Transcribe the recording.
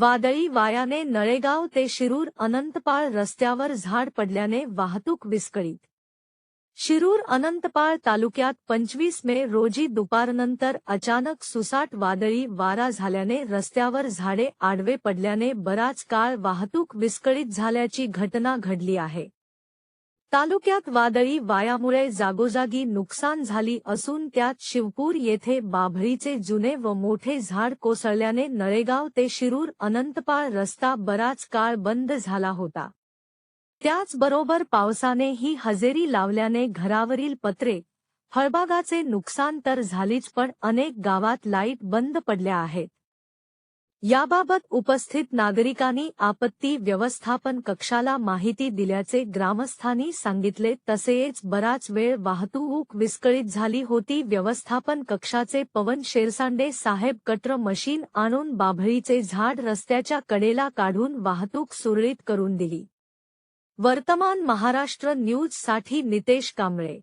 वादळी वायाने नळेगाव ते शिरूर अनंतपाळ रस्त्यावर झाड पडल्याने वाहतूक विस्कळीत. शिरूर अनंतपाळ तालुक्यात पंचवीस मे रोजी दुपारनंतर अचानक सुसाट वादळी वारा झाल्याने रस्त्यावर झाडे आडवे पडल्याने बराच काळ वाहतूक विस्कळीत झाल्याची घटना घडली आहे. तालुक्यात वादळी वायामुळे जागोजागी नुकसान झाली असून त्यात शिवपूर येथे बाभळीचे जुने व मोठे झाड कोसळल्याने नळेगाव ते शिरूर अनंतपाळ रस्ता बराच काळ बंद झाला होता. त्याचबरोबर पावसाने ही हजेरी लावल्याने घरावरील पत्रे फळबागाचे नुकसान तर झालीच पण अनेक गावात लाइट बंद पडल्या आहेत. याबाबत उपस्थित नागरिकांनी आपत्ती व्यवस्थापन कक्षाला माहिती दिल्याचे ग्रामस्थांनी सांगितले. तसेच बराच वेळ वाहतूक विस्कळीत झाली होती. व्यवस्थापन कक्षाचे पवन शेरसांडे साहेब कटर मशीन आणून बाभळीचे झाड रस्त्याच्या कडेला काढून वाहतूक सुरळीत करून दिली. वर्तमान महाराष्ट्र न्यूजसाठी नितेश कांबळे.